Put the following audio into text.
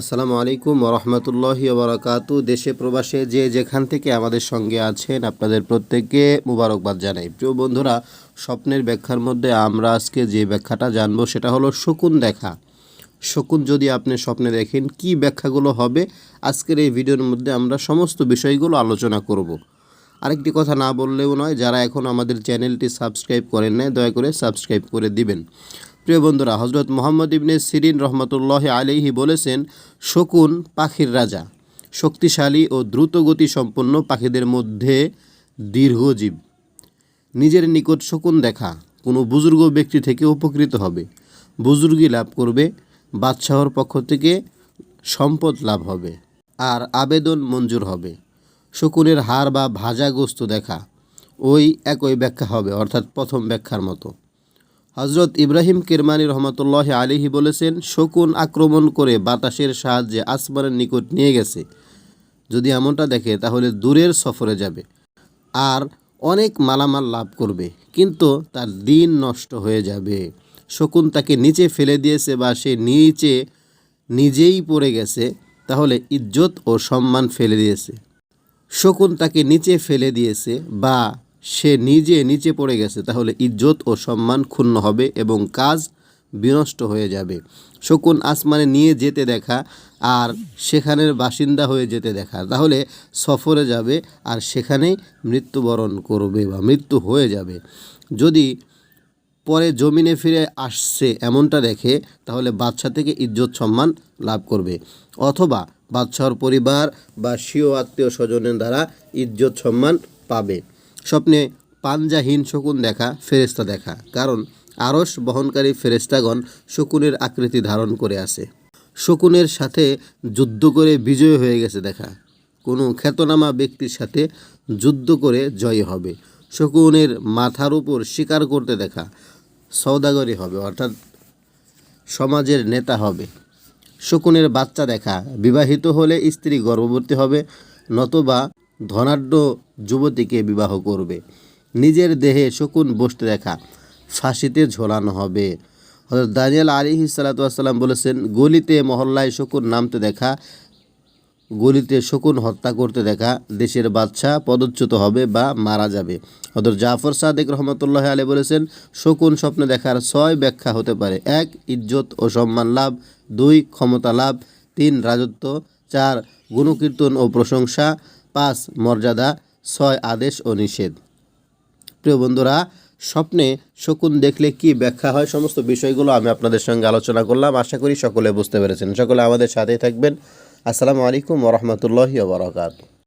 আসসালামু আলাইকুম রহমতুল্লাহি বারাকাতু দেশে প্রবাসে যে যেখান থেকে আমাদের সঙ্গে আছেন আপনাদের প্রত্যেককে মুবারকবাদ জানাই। প্রিয় বন্ধুরা, স্বপ্নের ব্যাখ্যার মধ্যে আমরা আজকে যে ব্যাখ্যাটা জানব সেটা হলো শকুন দেখা। শকুন যদি আপনি স্বপ্নে দেখেন, কি ব্যাখ্যাগুলো হবে? আজকের এই ভিডিওর মধ্যে আমরা সমস্ত বিষয়গুলো আলোচনা করব। আরেকটি কথা না বললেও নয়, যারা এখন আমাদের চ্যানেলটি সাবস্ক্রাইব করেন নাই, দয়া করে সাবস্ক্রাইব করে দিবেন। প্রিয় বন্ধুরা হজরত মোহাম্মদ ইবনে সিরিন রহমতুল্লাহ আলিহি বলেছেন, শকুন পাখির রাজা, শক্তিশালী ও দ্রুতগতি সম্পন্ন পাখিদের মধ্যে দীর্ঘজীব। নিজের নিকট শকুন দেখা, কোনো বুজুর্গ ব্যক্তি থেকে উপকৃত হবে। বুজুর্গি লাভ করবে, বাদশাহর পক্ষ থেকে সম্পদ লাভ হবে, আর আবেদন মঞ্জুর হবে। শকুনের হাড় বা ভাজা গোস্ত দেখা, ওই একই ব্যাখ্যা হবে, অর্থাৎ প্রথম ব্যাখ্যার মতো। হজরত ইব্রাহিম কিরমানি রহমতুল্লাহ আলিহি বলেছেন, শকুন আক্রমণ করে বাতাসের সাহায্যে আসমানের নিকট নিয়ে গেছে। যদি এমনটা দেখে, তাহলে দূরের সফরে যাবে আর অনেক মালামাল লাভ করবে, কিন্তু তার দিন নষ্ট হয়ে যাবে। শকুন তাকে নিচে ফেলে দিয়েছে বা সে নিচে নিজেই পড়ে গেছে, তাহলে ইজ্জত ও সম্মান ফেলে দিয়েছে। শকুন তাকে নিচে ফেলে দিয়েছে বা সে নিজে নিচে পড়ে গেছে, তাহলে ইজ্জত ও সম্মান ক্ষুণ্ণ হবে এবং কাজ বিনষ্ট হয়ে যাবে। শকুন আসমানে নিয়ে যেতে দেখা আর সেখানের বাসিন্দা হয়ে যেতে দেখা। তাহলে সফরে যাবে আর সেখানেই মৃত্যুবরণ করবে বা মৃত্যু হয়ে যাবে। যদি পরে জমিনে ফিরে আসছে এমনটা দেখে, তাহলে বাদশা থেকে ইজ্জত সম্মান লাভ করবে। অথবা বাদশাহর পরিবার বা স্বীয় আত্মীয় স্বজনের দ্বারা ইজ্জত সম্মান পাবে। স্বপ্নে পাঞ্জাহীন শকুন দেখা ফেরেস্তা দেখা। কারণ আরস বহনকারী ফেরেস্তাগণ শকুনের আকৃতি ধারণ করে আছে শকুনের সাথে যুদ্ধ করে বিজয় হয়ে গেছে দেখা। কোনো খ্যাতনামা ব্যক্তির সাথে যুদ্ধ করে জয় হবে। শকুনের মাথার উপর শিকার করতে দেখা সৌদাগরি হবে, অর্থাৎ সমাজের নেতা হবে। শকুনের বাচ্চা দেখা, বিবাহিত হলে স্ত্রী গর্ভবতী হবে, নতবা ধনাঢ্য যুবতীকে বিবাহ করবে। নিজের দেহে শকুন বসতে দেখা, ফাঁসিতে ঝোলানো হবে। হজরত দানিয়াল আলী সালাতাম বলেছেন, গলিতে, মহল্লায় শকুন নামতে দেখা, গলিতে শকুন হত্যা করতে দেখা, দেশের বাচ্চা পদচ্যুত হবে বা মারা যাবে। হজর জাফর সাদেক রহমতুল্লাহ আলী বলেছেন, শকুন স্বপ্নে দেখার ছয় ব্যাখ্যা হতে পারে। এক, ইজ্জত ও সম্মান লাভ। দুই, ক্ষমতা লাভ। তিন, রাজত্ব। চার, গুণকীর্তন ও প্রশংসা। পাঁচ মর্যাদা, ছয় আদেশ ও নিষেধ। প্রিয় বন্ধুরা, স্বপ্নে শকুন দেখলে কি ব্যাখ্যা হয় সমস্ত বিষয়গুলো আমি আপনাদের সঙ্গে আলোচনা করলাম। আশা করি সকলে বুঝতে পেরেছেন। সকলে আমাদের সাথেই থাকবেন। আসসালামু আলাইকুম ওরহমতুল্লাহি ওবরাকাত